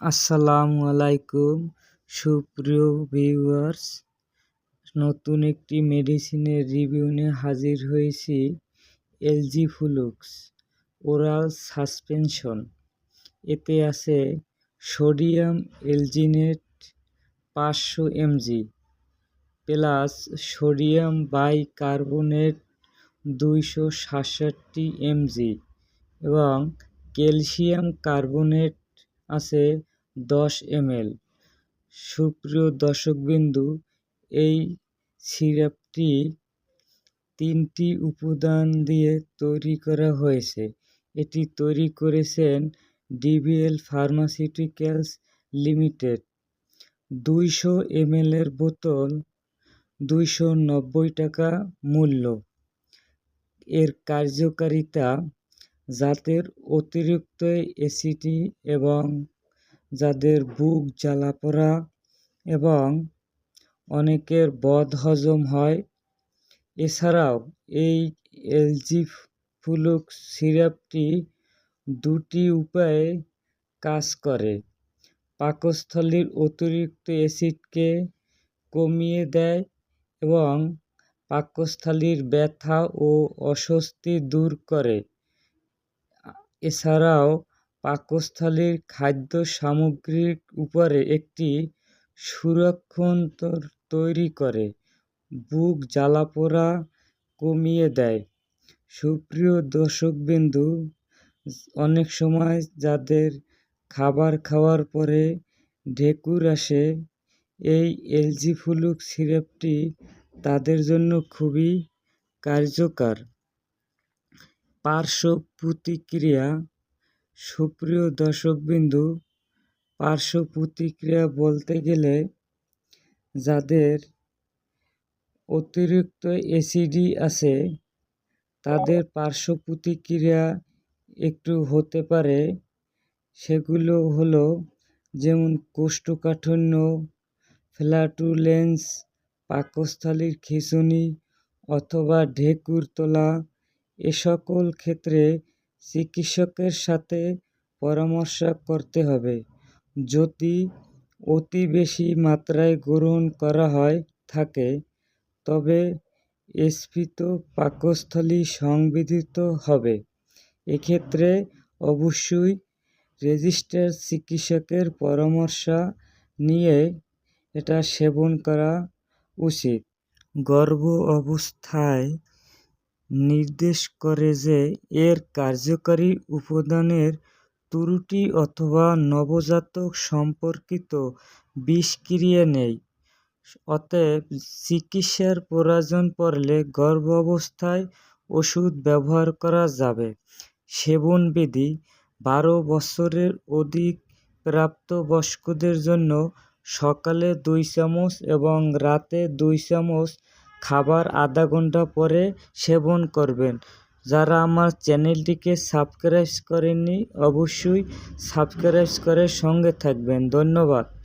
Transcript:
আসসালামু আলাইকুম। সুপ্রিয় ভিউয়ার্স, নতুন একটি মেডিসিনের রিভিউ নিয়ে হাজির হয়েছি এলজি ফুলুক্স ওরাল সাসপেনশন। এতে আছে সোডিয়াম এলজিনেট পাঁচশো MG plus sodium bi bicarbonate দুইশো সাতষট্টি এমজি এবং ক্যালসিয়াম কার্বনেট আছে দশ এমএল। সুপ্রিয় দর্শকবিন্দু, এই সিরাপটি তিনটি উপাদান দিয়ে তৈরি করা হয়েছে। এটি তৈরি করেছেন ডিবিএল ফার্মাসিউটিক্যালস লিমিটেড। দুইশো এমএলের বোতল দুইশো নব্বই টাকা মূল্য। এর কার্যকারিতা জাতের অতিরিক্ত এসিটি এবং যাদের বুক জ্বালা জ্বালাপোড়া এবং অনেকের বদহজম হয়। এছাড়াও এই এলজি ফুলুক সিরাপটি দুটি উপায়ে কাজ করে। পাকস্থলীর অতিরিক্ত অ্যাসিডকে কমিয়ে দেয় এবং পাকস্থলীর ব্যথা ও অস্বস্তি দূর করে। এছাড়াও পাকস্থলীর খাদ্য সামগ্রীর উপরে একটি সুরক্ষণ তৈরি করে, বুক জ্বালাপোড়া কমিয়ে দেয়। সুপ্রিয় দর্শকবিন্দু, অনেক সময় যাদের খাবার খাওয়ার পরে ঢেকুর আসে, এই এলজি ফুলুক সিরাপটি তাদের জন্য খুবই কার্যকর। পার্শ্ব প্রতিক্রিয়া সুপ্রিয় দর্শকবিন্দু, পার্শ্ব প্রতিক্রিয়া বলতে গেলে যাদের অতিরিক্ত এসিডি আছে, তাদের পার্শ্ব প্রতিক্রিয়া একটু হতে পারে। সেগুলো হলো যেমন কোষ্ঠকাঠিন্য, ফ্ল্যাটুলেন্স, পাকস্থলীর খিঁচুনি অথবা ঢেকুর তোলা। এ সকল ক্ষেত্রে চিকিৎসকের সাথে পরামর্শ করতে হবে। যদি অতি বেশি মাত্রায় গ্রহণ করা হয়, থাকে, তবে স্ফীত পাকস্থলী সংবিধিত হবে। এক্ষেত্রে অবশ্যই রেজিস্টার চিকিৎসকের পরামর্শ নিয়ে এটা সেবন করা উচিত। গর্ভ অবস্থায় নির্দেশ করে যে এর কার্যকারী উপাদানের ত্রুটি অথবা নবজাতক সম্পর্কিত বিষক্রিয়া নেই। অতএব চিকিৎসার প্রয়োজন পড়লে গর্ভাবস্থায় ওষুধ ব্যবহার করা যাবে। সেবনবিধি, বারো বছরের অধিক প্রাপ্তবয়স্কদের জন্য সকালে দুই চামচ এবং রাতে দুই চামচ খাবার আধা ঘণ্টা পরে সেবন করবেন। যারা আমার চ্যানেলটিকে সাবস্ক্রাইব করেননি, অবশ্যই সাবস্ক্রাইব করে সঙ্গে থাকবেন। ধন্যবাদ।